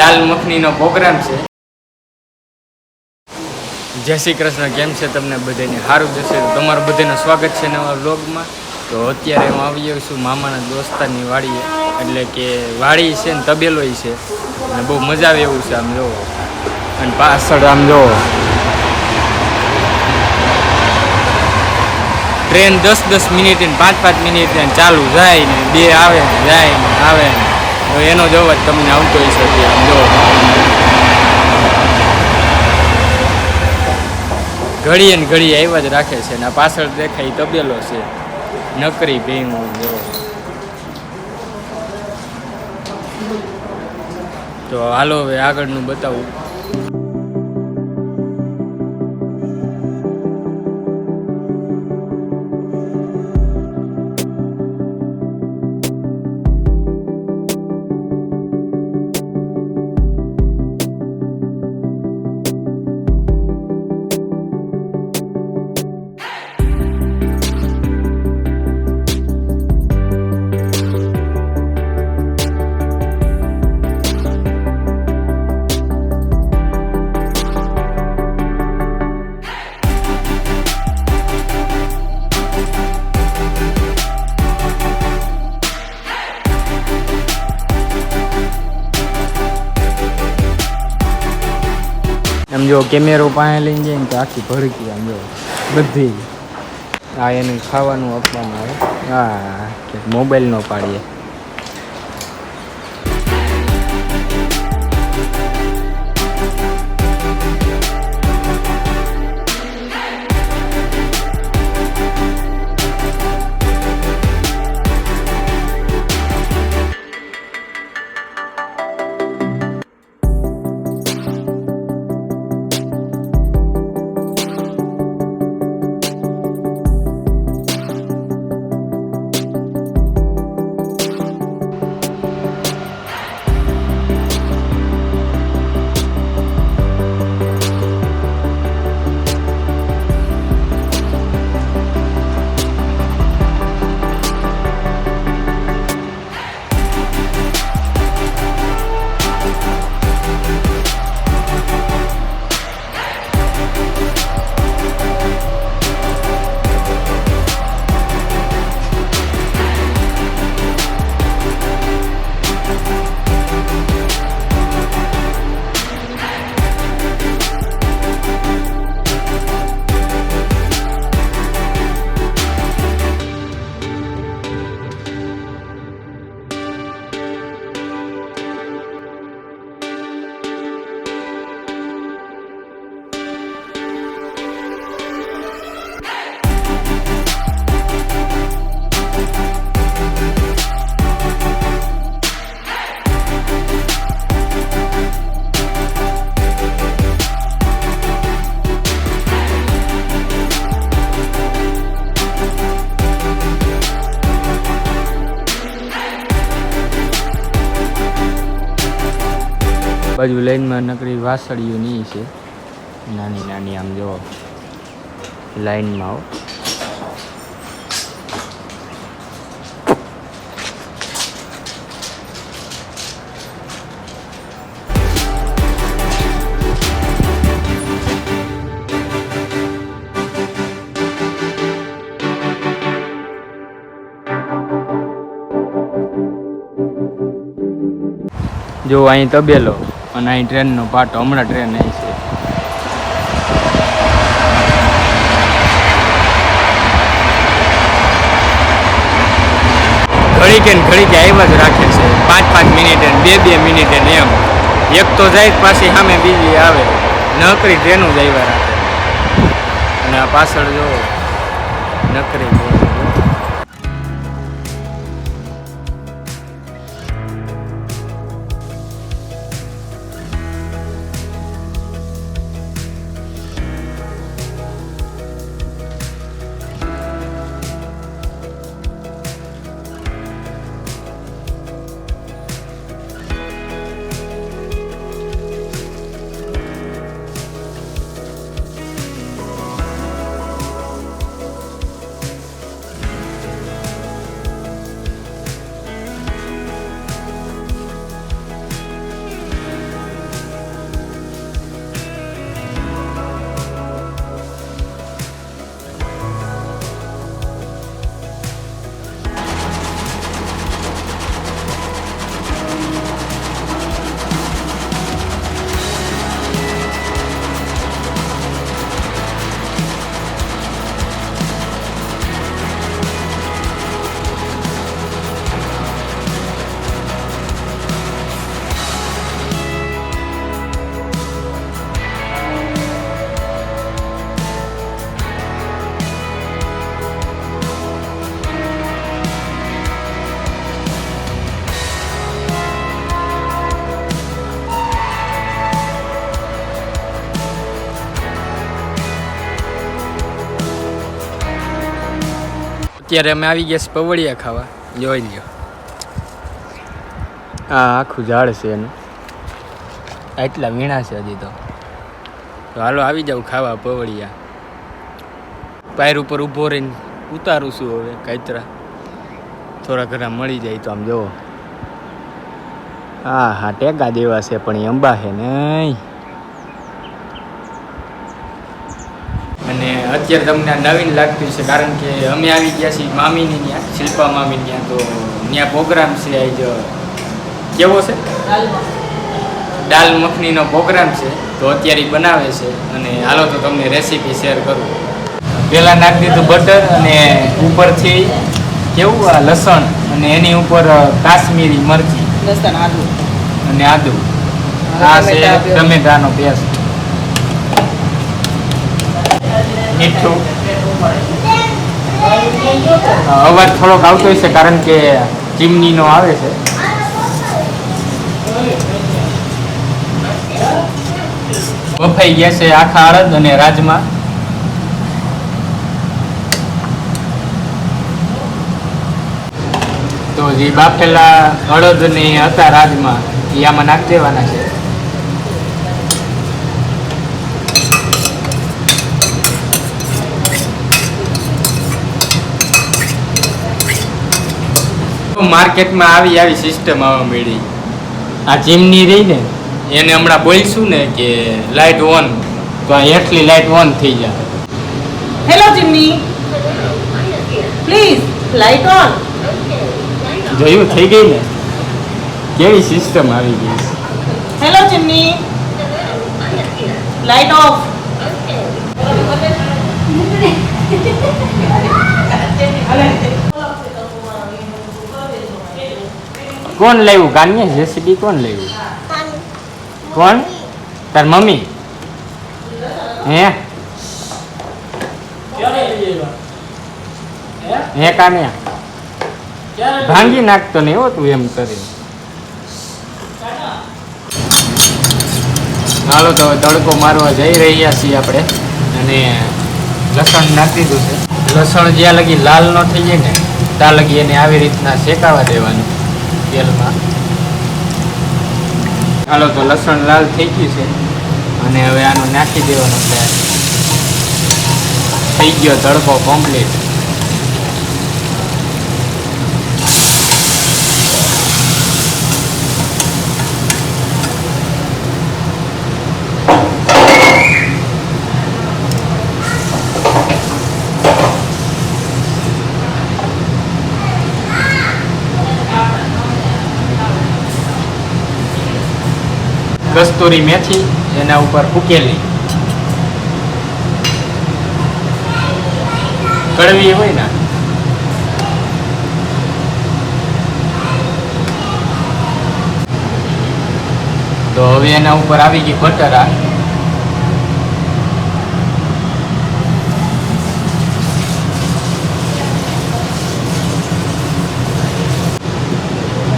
દાલ મખનીનો programme છે. જય શ્રી કૃષ્ણ, કેમ છે તમને બધાને? સારું જશે તમારું બધાને સ્વાગત છે નવા વ્લોગમાં. તો અત્યારે હું આવી ગયો છું મામાના દોસ્તારની વાડીએ. એટલે કે વાડી છે ને તબેલોય છે. અને બહુ મજા આવે એવું છે આમ જોવો અને પાછળ આમ જોવો ટ્રેન દસ દસ મિનિટ ને પાંચ પાંચ મિનિટ ચાલુ જાય ને બે આવે ને જાય ને આવે ને. એનો જ અવાજ તમને આવતો હશે ત્યાં આમ જો. ઘડીએ ને ઘડીએ આવ્યા જ રાખે છે ને આ પાછળ દેખાય તબેલો છે. નકરી ભેંગું જો તો હાલો હવે આગળનું બતાવું. જો કેમેરો પાસે લઈને જાય ને તો આખી ભડકી આમ જો બધી. આ એને ખાવાનું આપવામાં આવે. હા મોબાઈલ ન પાડીએ. બાજુ લાઈનમાં નકરી નહીં છે. નાની નાની આમ જો લાઈનમાં આવો જો અહીં તબેલો અને અહીં ટ્રેનનો પાટો, હમણાં ટ્રેન અહીં છે. ઘડીકે ને ઘડીકે આવ્યા જ રાખે છે. પાંચ પાંચ મિનિટે બે બે મિનિટે ને એમ. એક તો જાય પાછી સામે બીજી આવે. નકરી ટ્રેનો જ આવ્યા રાખે. અને આ પાછળ જો નકરી અત્યારે અમે આવી ગયા છે પવળિયા ખાવા. જોઈ લ્યો. આ આખું ઝાડ છે એનું. આટલા વીણા છે હજી તો. હાલો આવી જાવ ખાવા પવળિયા. પાયર ઉપર ઊભો રહીને ઉતારું છું હવે કાતરા થોડા ઘણા મળી જાય તો આમ જોવો. હા હા ટેકા દેવા છે, પણ એ અંબા છે નહીં અને અત્યારે તમને નવીન લાગતું છે કારણ કે અમે આવી ગયા છીએ મામીની ત્યાં શિલ્પા મામી ત્યાં તો ત્યાં પ્રોગ્રામ છે આજ કેવો છે? દાલ મખનીનો પ્રોગ્રામ છે તો અત્યારે બનાવે છે અને હાલો તો તમને રેસીપી શેર કરું. પહેલાં નાખી દીધું બટર અને ઉપરથી કેવું આ લસણ અને એની ઉપર કાશ્મીરી મરચી. લસણ આદુ. અને આદુ. આ છે. ટમેટાનો પેસ્ટ. અવાજ થોડોક આવતો હશે કારણ કે ચીમનીનો આવે છે. બફાઈ ગયા છે આખા અડદ અને રાજમા. તો જે બાફેલા અડદ ને હતા રાજમા, એ આમાં નાખી દેવાના છે. માર્કેટમાં આવી આવી સિસ્ટમ આવવા મળી. આ જીમની રહી ને એને હમણાં બોલશું ને કે લાઇટ ઓન તો આ હેઠલી લાઇટ ઓન થઈ જાય. હેલો જીમની પ્લીઝ લાઇટ ઓન જોયું થઈ ગઈ ને? કેવી સિસ્ટમ આવી ગઈ. હેલો જીમની લાઇટ ઓફ કોણ લેવું કાન્ય જેસીબી કોણ લેવું કોણ? તાર મમ્મી. હે? હે કાન્યા ભાંગી નાખતો નહીં હો તું એમ કરીને હાલો, તો તડકો મારવા જઈ રહ્યા છીએ આપણે. અને લસણ નાખી દીધું છે. લસણ જ્યાં લગી લાલ ન થઈ જાય ને, ત્યાં લગી એને આવી રીતના શેકાવા દેવાનું. તેલમાં. ચાલો તો લસણ લાલ થઈ ગયું છે. અને હવે આનું નાખી દેવાનું છે. થઈ ગયો તડકો કમ્પ્લીટ કસ્તુરી મેથી એના ઉપર ઉકેલી. કડવી હોય ને. તો હવે એના ઉપર આવી ગઈ બટર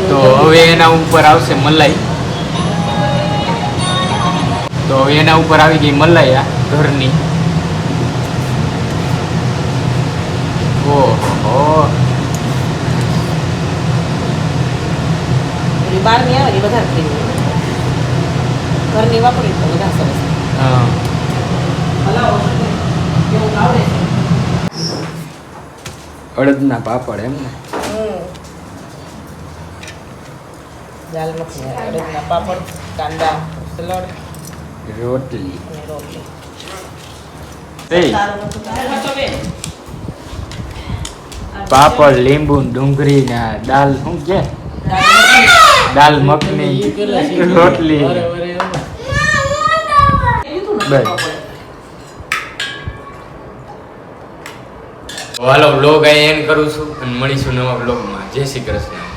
તો હવે એના ઉપર આવશે મલાઈ. તો એના ઉપર આવી ગઈ મલાયા ઘરની. ઓહો. બહારની આવે એ વધારે થઈ ઘરની વાપરી તો વધારે સરસ. અડદના પાપડ એમ ને? હમ. દાલ મખની અડદના પાપડ કાંદા સલાડ. રોટલી. પાપડ, લીંબુ, ડુંગળી ને દાલ, શું કે? દાલ મખની. રોટલી. બસ. હાલો બ્લોગ અહીં એન્ડ કરું છું અને મળીશું નવા બ્લોગમાં જય શ્રી કૃષ્ણ.